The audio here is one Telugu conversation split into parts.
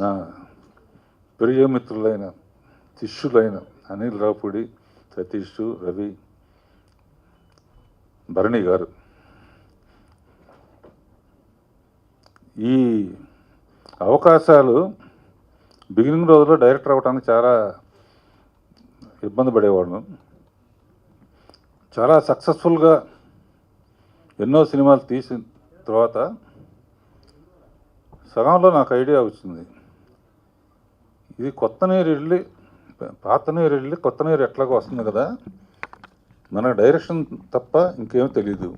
నా ప్రియమిత్రులైన శిష్యులైన అనిల్ రాపుడి సతీష్ రవి భరణి గారు. ఈ అవకాశాలు బిగినింగ్ రోజుల్లో డైరెక్టర్ అవ్వడానికి చాలా ఇబ్బంది పడేవాడు చాలా సక్సెస్ఫుల్గా ఎన్నో సినిమాలు తీసిన తర్వాత సగంలో నాకు ఐడియా వచ్చింది. ఇది కొత్త నీరు వెళ్ళి పాత నీరు వెళ్ళి కొత్త నీరు ఎట్లాగో వస్తుంది కదా. మన డైరెక్షన్ తప్ప ఇంకేం తెలియదు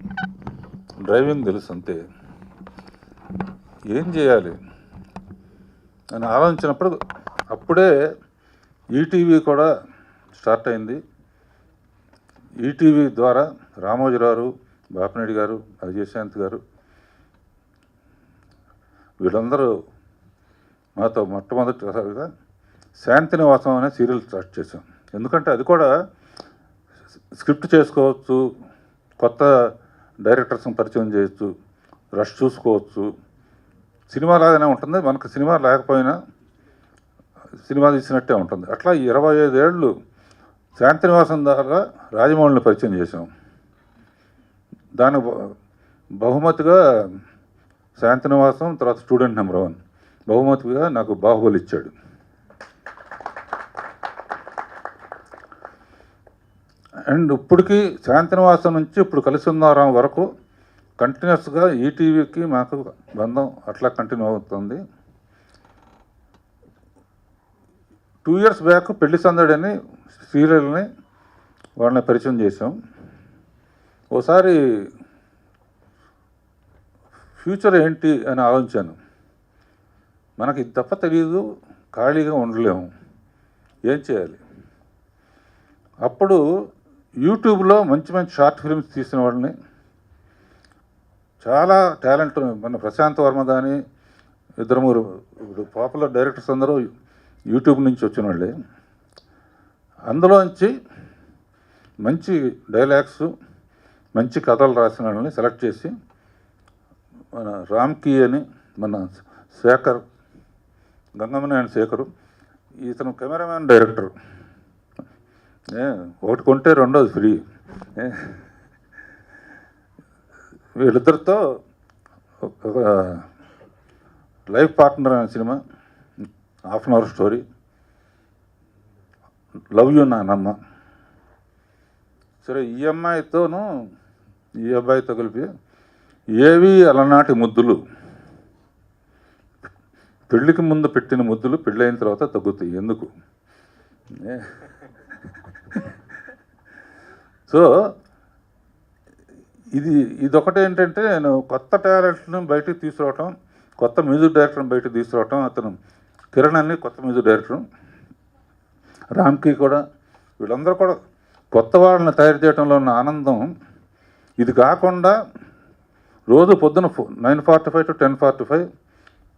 డ్రైవింగ్ తెలుసు అంతే. ఏం చేయాలి? అని ఆలోచించినప్పుడు అప్పుడే ఈటీవీ కూడా స్టార్ట్ అయింది. ఈటీవీ ద్వారా రామోజీరావు బాపినేడి గారు అజయశాంత్ గారు వీళ్ళందరూ మాతో మొట్టమొదటిసారిగా శాంతి నివాసం అనే సీరియల్ స్టార్ట్ చేశాం. ఎందుకంటే అది కూడా స్క్రిప్ట్ చేసుకోవచ్చు కొత్త డైరెక్టర్స్ని పరిచయం చేయొచ్చు రష్ చూసుకోవచ్చు. సినిమా లాగానే ఉంటుంది మనకు సినిమా లేకపోయినా సినిమా తీసినట్టే ఉంటుంది. అట్లా ఇరవై ఐదేళ్ళు శాంతినివాసం ద్వారా రాజమౌళిని పరిచయం చేశాం. దానికి బహుమతిగా బహుమతిగా శాంతినివాసం తర్వాత స్టూడెంట్ నెంబర్ వన్. బహుమతిగా నాకు బాహుబలి ఇచ్చాడు. అండ్ ఇప్పటికి శాంతినివాసం నుంచి ఇప్పుడు కలిసి వరకు కంటిన్యూస్గా ఈటీవీకి మాకు బంధం అట్లా కంటిన్యూ అవుతుంది. టూ ఇయర్స్ బ్యాక్ పెళ్ళి సందడి అని సీరియల్ని వాళ్ళని పరిచయం చేసాం ఓసారి ఫ్యూచర్ ఏంటి అని ఆలోచించాను. మనకి ఇది తప్ప తెలియదు ఖాళీగా ఉండలేము. ఏం చేయాలి? అప్పుడు యూట్యూబ్లో మంచి మంచి షార్ట్ ఫిల్మ్స్ తీసిన వాళ్ళని చాలా టాలెంట్ మన ప్రశాంత్ వర్మ కానీ ఇద్దరు మూడు ఇప్పుడు పాపులర్ డైరెక్టర్స్ అందరూ యూట్యూబ్ నుంచి వచ్చిన వాళ్ళే. అందులోంచి మంచి డైలాగ్స్ మంచి కథలు రాసిన వాళ్ళని సెలెక్ట్ చేసి మన రామ్కి అని మన శేఖర్ గంగమ్మ అండ్ శేఖరు ఇతను కెమెరామ్యాన్ డైరెక్టర్. ఒకటి కొంటే రెండోది ఫ్రీ. వీళ్ళిద్దరితో ఒక లైఫ్ పార్ట్నర్ అనే cinema half an hour story. Love you నానమ్మ. సరే ఈ అమ్మాయితోనూ ఈ అబ్బాయితో కలిపి ఏవి అలనాటి ముద్దులు పెళ్ళికి ముందు పెట్టిన ముద్దులు పెళ్ళైన తర్వాత తగ్గుతాయి. ఎందుకు? ఏ? సో ఇది ఇదొకటి ఏంటంటే నేను కొత్త టాలెంట్ను బయటకు తీసుకురావటం కొత్త మ్యూజిక్ డైరెక్టర్ని బయటకు తీసుకురావటం అతను కిరణ్ అని కొత్త మ్యూజిక్ డైరెక్టర్ రామ్కి కూడా వీళ్ళందరూ కూడా కొత్త వాళ్ళని తయారు చేయడంలో ఉన్న ఆనందం ఇది కాకుండా రోజు పొద్దున nine forty five to ten forty five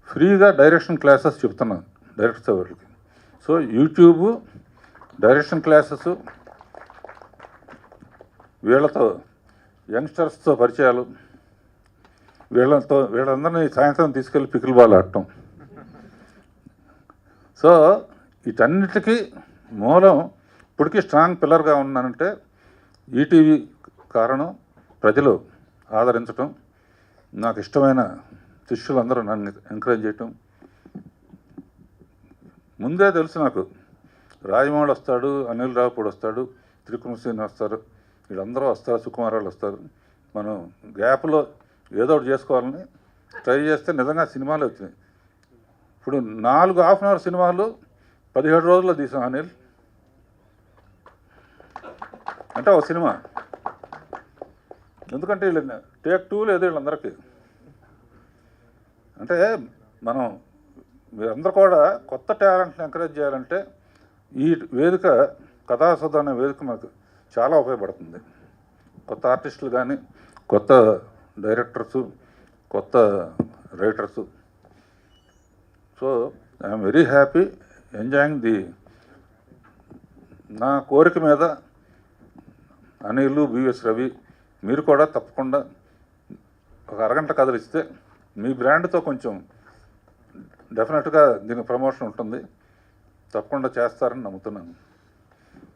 ఫ్రీగా డైరెక్షన్ క్లాసెస్ చెప్తున్నాను డైరెక్టర్స్ వాళ్ళకి సో యూట్యూబ్ డైరెక్షన్ క్లాసెస్ వీళ్ళతో యంగ్స్టర్స్తో పరిచయాలు వీళ్ళతో వీళ్ళందరినీ సాయంత్రం తీసుకెళ్ళి పికిల్ బాల్ ఆడటం. సో వీటన్నిటికీ మూలం ఇప్పటికీ స్ట్రాంగ్ పిల్లర్గా ఉన్నానంటే ఈటీవీ కారణం ప్రజలు ఆదరించటం నాకు ఇష్టమైన శిష్యులందరూ నన్ను ఎంకరేజ్ చేయటం. ముందే తెలుసు నాకు రాజమౌళి వస్తాడు అనిల్ రావుపూడి వస్తాడు త్రికుమసేని వస్తారు వీళ్ళందరూ వస్తారు సుకుమారాలు వస్తారు. మనం గ్యాప్లో ఏదో ఒకటి చేసుకోవాలని ట్రై చేస్తే నిజంగా సినిమాలు వచ్చినాయి. ఇప్పుడు నాలుగు హాఫ్ అన్ అవర్ సినిమాలు పదిహేడు రోజుల్లో తీసాం అనిల్. అంటే ఒక సినిమా. ఎందుకంటే వీళ్ళు టేక్ టూ లేదు వీళ్ళందరికీ. అంటే మనం మీరందరూ కూడా కొత్త టాలెంట్ని ఎంకరేజ్ చేయాలంటే ఈ వేదిక కథాసద అనే వేదిక మాకు చాలా ఉపయోగపడుతుంది. కొత్త ఆర్టిస్టులు కానీ కొత్త డైరెక్టర్సు కొత్త writers. So I'm very happy enjoying the నా కోరిక మీద అనిల్ బివిఎస్ రవి మీరు కూడా తప్పకుండా ఒక అరగంట కథలు ఇస్తే మీ బ్రాండ్తో కొంచెం డెఫినెట్గా దీనికి ప్రమోషన్ ఉంటుంది. తప్పకుండా చేస్తారని నమ్ముతున్నాను.